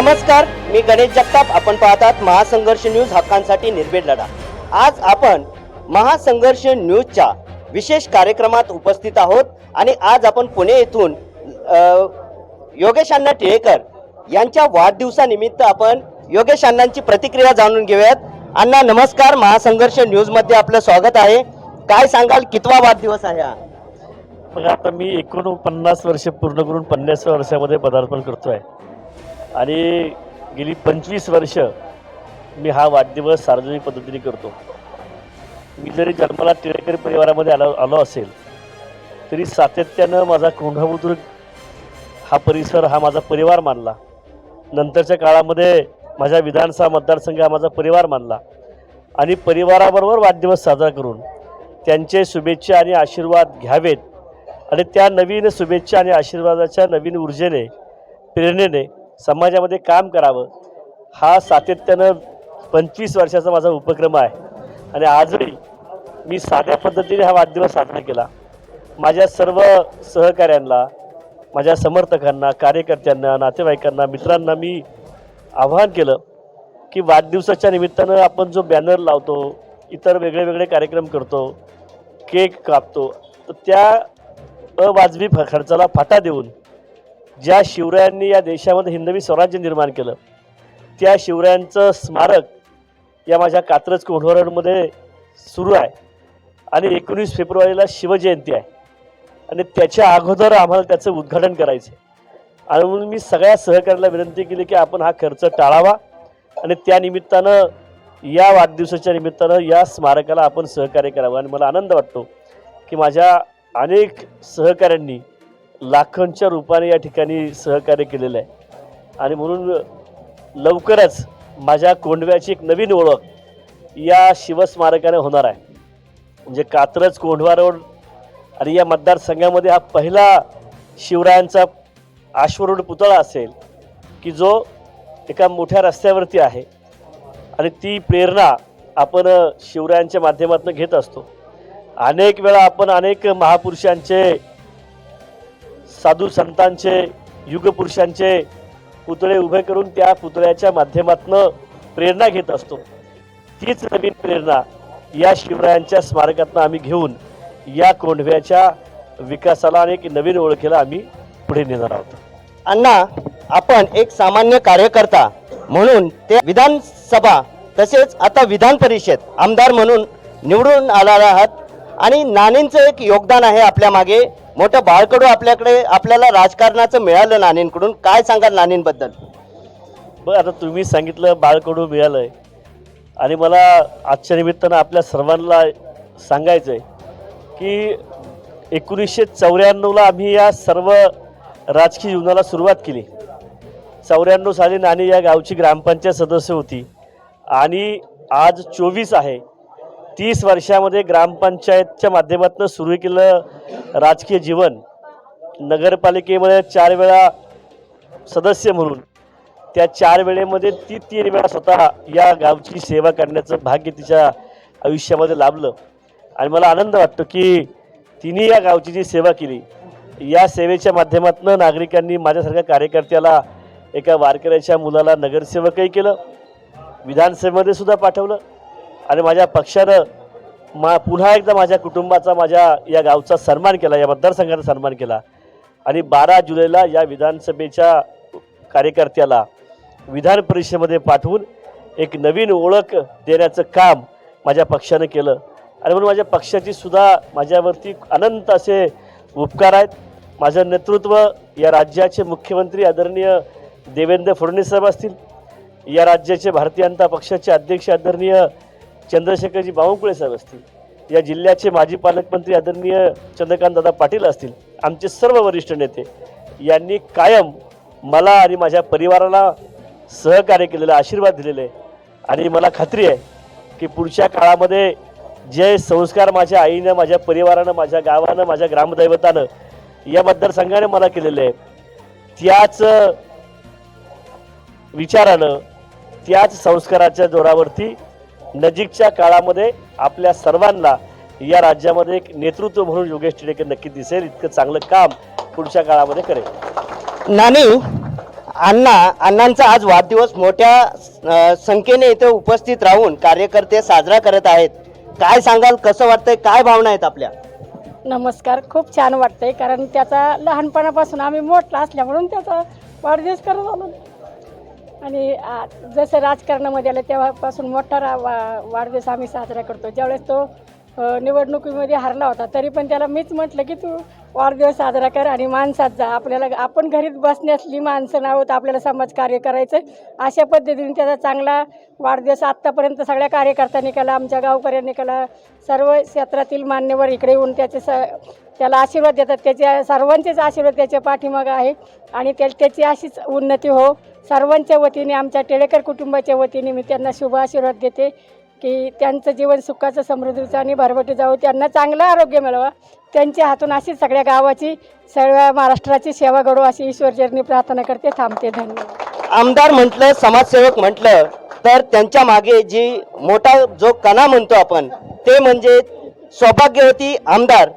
नमस्कार मी गणेश जगताप. आपण पाहतात महासंघर्ष न्यूज हक्कांसाठी निर्भीड लढा. आज आपण महासंघर्ष न्यूजच्या विशेष कार्यक्रमात उपस्थित आहोत आणि आज आपण पुणे येथून योगेश अण्णा टिळेकर यांच्या वाढदिवसानिमित्त आपण योगेश अण्णांची प्रतिक्रिया जाणून घेऊयात. अण्णा नमस्कार. महासंघर्ष न्यूजमध्ये आपलं स्वागत आहे. काय सांगाल? कितवा वाढदिवस आहे हा? आता मी एकोणपन्नास वर्ष पूर्ण करून पन्नास वर्षामध्ये पदार्पण करतो आहे आणि गेली पंचवीस वर्ष मी हा वाढदिवस सार्वजनिक पद्धतीने करतो. मी जरी जन्माला टिळेकर परिवारामध्ये आलो आलो असेल तरी सातत्यानं माझा कोंढाबुद्रुक हा परिसर हा माझा परिवार मानला. नंतरच्या काळामध्ये माझ्या विधानसभा मतदारसंघ हा माझा परिवार मानला. आणि परिवाराबरोबर वाढदिवस साजरा करून त्यांचे शुभेच्छा आणि आशीर्वाद घ्यावेत. आणि त्या नवीन शुभेच्छा आणि आशीर्वादाच्या नवीन ऊर्जेने प्रेरणेने समाजामध्ये काम करावं हा सातत्यानं पंचवीस वर्षाचा माझा उपक्रम आहे. आणि आजही मी साध्या पद्धतीने हा वाढदिवस साजरा केला. माझ्या सर्व सहकाऱ्यांना माझ्या समर्थकांना कार्यकर्त्यांना नातेवाईकांना मित्रांना मी आवाहन केलं की वाढदिवसाच्या निमित्तानं आपण जो बॅनर लावतो इतर वेगळे वेगळे कार्यक्रम करतो केक कापतो तर त्या अवाजवी खर्चाला फाटा देऊन ज्या शिवरायांनी या देशामध्ये हिंदवी स्वराज्य निर्माण केलं त्या शिवरायांचं स्मारक या माझ्या कात्रज कोंढवरणमध्ये सुरू आहे. आणि एकोणीस फेब्रुवारीला शिवजयंती आहे. आणि त्याच्या अगोदर आम्हाला त्याचं उद्घाटन करायचं आहे. आणि म्हणून मी सगळ्या सहकार्याला विनंती केली की आपण हा खर्च टाळावा. आणि त्या निमित्तानं या वाढदिवसाच्या निमित्तानं या स्मारकाला आपण सहकार्य करावं. आणि मला आनंद वाटतो की माझ्या अनेक सहकाऱ्यांनी लाखोंच्या रूपाने या ठिकाणी सहकार्य केलेलं आहे. आणि म्हणून लवकरच माझ्या कोंडव्याची एक नवीन ओळख या शिवस्मारकाने होणार आहे. म्हणजे कात्रज कोंढवा रोड आणि या मतदारसंघामध्ये हा पहिला शिवरायांचा आश्वरूढ पुतळा असेल की जो एका मोठ्या रस्त्यावरती आहे. आणि ती प्रेरणा आपण शिवरायांच्या माध्यमातून घेत असतो. अनेक वेळा आपण अनेक महापुरुषांचे साधू संतांचे युगपुरुषांचे पुतळे उभे करून त्या पुतळ्याच्या माध्यमातून प्रेरणा घेत असतो. तीच नवीन प्रेरणा या शिवरायांच्या स्मारकातनं आम्ही घेऊन या कोंढव्याच्या विकासाला आणि एक नवीन ओळखीला आम्ही पुढे नेणार आहोत. अण्णा आपण एक सामान्य कार्यकर्ता म्हणून ते विधानसभा तसेच आता विधान परिषद आमदार म्हणून निवडून आला आहात आणि नानींचं एक योगदान आहे आपल्या मागे. मोठं बाळकडू आपल्याकडे आपल्याला राजकारणाचं मिळालं नानींकडून. काय सांगाल नानींबद्दल? बरं आता तुम्ही सांगितलं बाळकडू मिळालं आहे आणि मला आजच्या निमित्तानं आपल्या सर्वांना सांगायचं आहे की एकोणीसशे चौऱ्याण्णवला आम्ही या सर्व राजकीय जीवनाला सुरुवात केली. चौऱ्याण्णव साली नाणी या गावची ग्रामपंचायत सदस्य होती. आणि आज चोवीस आहे. तीस वर्षामध्ये ग्रामपंचायतच्या माध्यमातून सुरू केलं राजकीय जीवन. नगरपालिकेमध्ये चार वेळा सदस्य म्हणून त्या चार वेळेमध्ये ती तीन वेळा स्वतः या गावची सेवा करण्याचं भाग्य तिच्या आयुष्यामध्ये लाभलं. आणि मला आनंद वाटतो की तिने या गावची जी सेवा केली या सेवेच्या माध्यमातून नागरिकांनी माझ्यासारख्या कार्यकर्त्याला एका वारकऱ्याच्या मुलाला नगरसेवकही केलं विधानसभेमध्ये सुद्धा पाठवलं. आणि माझ्या पक्षानं मा पुन्हा एकदा माझ्या कुटुंबाचा माझ्या या गावचा सन्मान केला या मतदारसंघाचा सन्मान केला. आणि बारा जुलैला या विधानसभेच्या कार्यकर्त्याला विधान परिषदेमध्ये पाठवून एक नवीन ओळख देण्याचं काम माझ्या पक्षानं केलं. आणि म्हणून माझ्या पक्षाची सुद्धा माझ्यावरती अनंत असे उपकार आहेत. माझं नेतृत्व या राज्याचे मुख्यमंत्री आदरणीय देवेंद्र फडणवीस साहेब असतील या राज्याचे भारतीय जनता पक्षाचे अध्यक्ष आदरणीय चंद्रशेखरजी बावनकुळे साहेब असतील या जिल्ह्याचे माजी पालकमंत्री आदरणीय चंद्रकांत दादा पाटील असतील आमचे सर्व वरिष्ठ नेते यांनी कायम मला आणि माझ्या परिवाराला सहकार्य केलेलं आशीर्वाद दिलेले आहे. आणि मला खात्री आहे की पुढच्या काळामध्ये जे संस्कार माझ्या आईनं माझ्या परिवारानं माझ्या गावानं माझ्या ग्रामदैवतानं या मतदारसंघाने मला केलेले आहे त्याच विचारानं त्याच संस्काराच्या जोरावरती नजीकच्या काळामध्ये आपल्या सर्वांना या राज्यामध्ये एक नेतृत्व म्हणून योगेश टिळेकर नक्की दिसेल. इतकं चांगलं काम पुढच्या काळामध्ये करेल. नानी अण्णा अण्णांचा आज वाढदिवस मोठ्या संख्येने इथे उपस्थित राहून कार्यकर्ते साजरा करत आहेत. काय सांगाल कसं वाटतंय काय भावना आहेत आपल्या? नमस्कार खूप छान वाटतंय कारण त्याचा लहानपणापासून आम्ही मोठला असल्या म्हणून त्याचा वाढदिवस करत आलो. आणि आ, जसं राजकारणामध्ये आलं तेव्हापासून मोठा रा वा वाढदिवस आम्ही साजरा करतो. ज्यावेळेस तो निवडणुकीमध्ये हरला होता तरी पण त्याला मीच म्हटलं की तू वाढदिवस साजरा कर आणि माणसात जा. आपल्याला आपण घरीच बसण्यासली माणसं नाहोत आपल्याला समाज कार्य करायचं अशा पद्धतीने त्याचा चांगला वाढदिवस आत्तापर्यंत सगळ्या कार्यकर्त्यांनी केला आमच्या गावकऱ्यांनी केला सर्व क्षेत्रातील मान्यवर इकडे येऊन त्याचे स त्याला आशीर्वाद देतात. त्याच्या सर्वांचेच आशीर्वाद त्याच्या पाठीमागं आहे आणि त्या त्याची अशीच उन्नती हो. सर्वांच्या वतीने आमच्या टेळेकर कुटुंबाच्या वतीने मी त्यांना शुभ आशीर्वाद देते की त्यांचं जीवन सुखाचं समृद्धीचं आणि भरभटी जावं त्यांना चांगलं आरोग्य मिळावं. त्यांच्या हातून अशीच सगळ्या गावाची सगळ्या महाराष्ट्राची सेवा घडो अशी ईश्वरचरणी प्रार्थना करते. थांबते. धन्यवाद. आमदार म्हटलं समाजसेवक म्हटलं तर त्यांच्या मागे जी मोठा जो कणा म्हणतो आपण ते म्हणजे सौभाग्यवती आमदार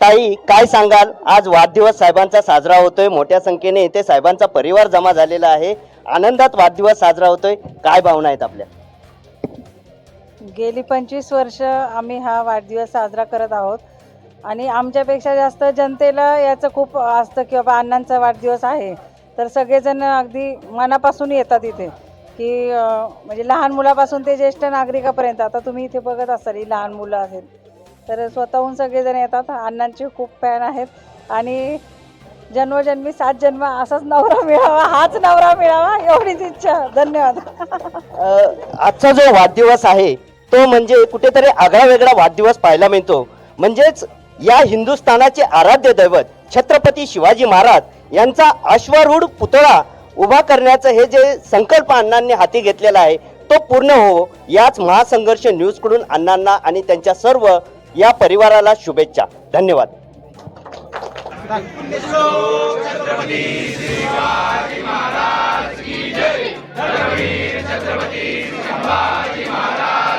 ताई काय सांगाल? आज वाढदिवस साहेबांचा साजरा होतोय. मोठ्या संख्येने इथे साहेबांचा परिवार जमा झालेला आहे. आनंदात वाढदिवस साजरा होतोय. काय भावना आहेत आपल्या? गेली पंचवीस वर्ष आम्ही हा वाढदिवस साजरा करत आहोत. आणि आमच्यापेक्षा जास्त जनतेला याचं खूप असतं की बाबा अण्णांचा वाढदिवस आहे. तर सगळेजण अगदी मनापासून येतात इथे की म्हणजे लहान मुलापासून ते ज्येष्ठ नागरिकापर्यंत. आता तुम्ही इथे बघत असाल ही लहान मुलं आहेत. तर स्वतःहून सगळेजण येतात. अण्णांचे खूप फॅन आहेत. आणि जन्मजन्मी सात जन्म असाच नवरा मिळावा हाच नवरा मिळावा एवढीच इच्छा. धन्यवाद. आजचा जो वाढदिवस आहे तो म्हणजे कुठेतरी आगळा वेगळा वाढदिवस पाहायला मिळतो. म्हणजेच या हिंदुस्थानाचे आराध्य दैवत छत्रपती शिवाजी महाराज यांचा अश्वारूढ पुतळा उभा करण्याचं हे जे संकल्प अण्णांनी हाती घेतलेला आहे तो पूर्ण हो याच महासंघर्ष न्यूजकडून अण्णांना आणि त्यांच्या सर्व या परिवाराला शुभेच्छा. धन्यवाद. महाराज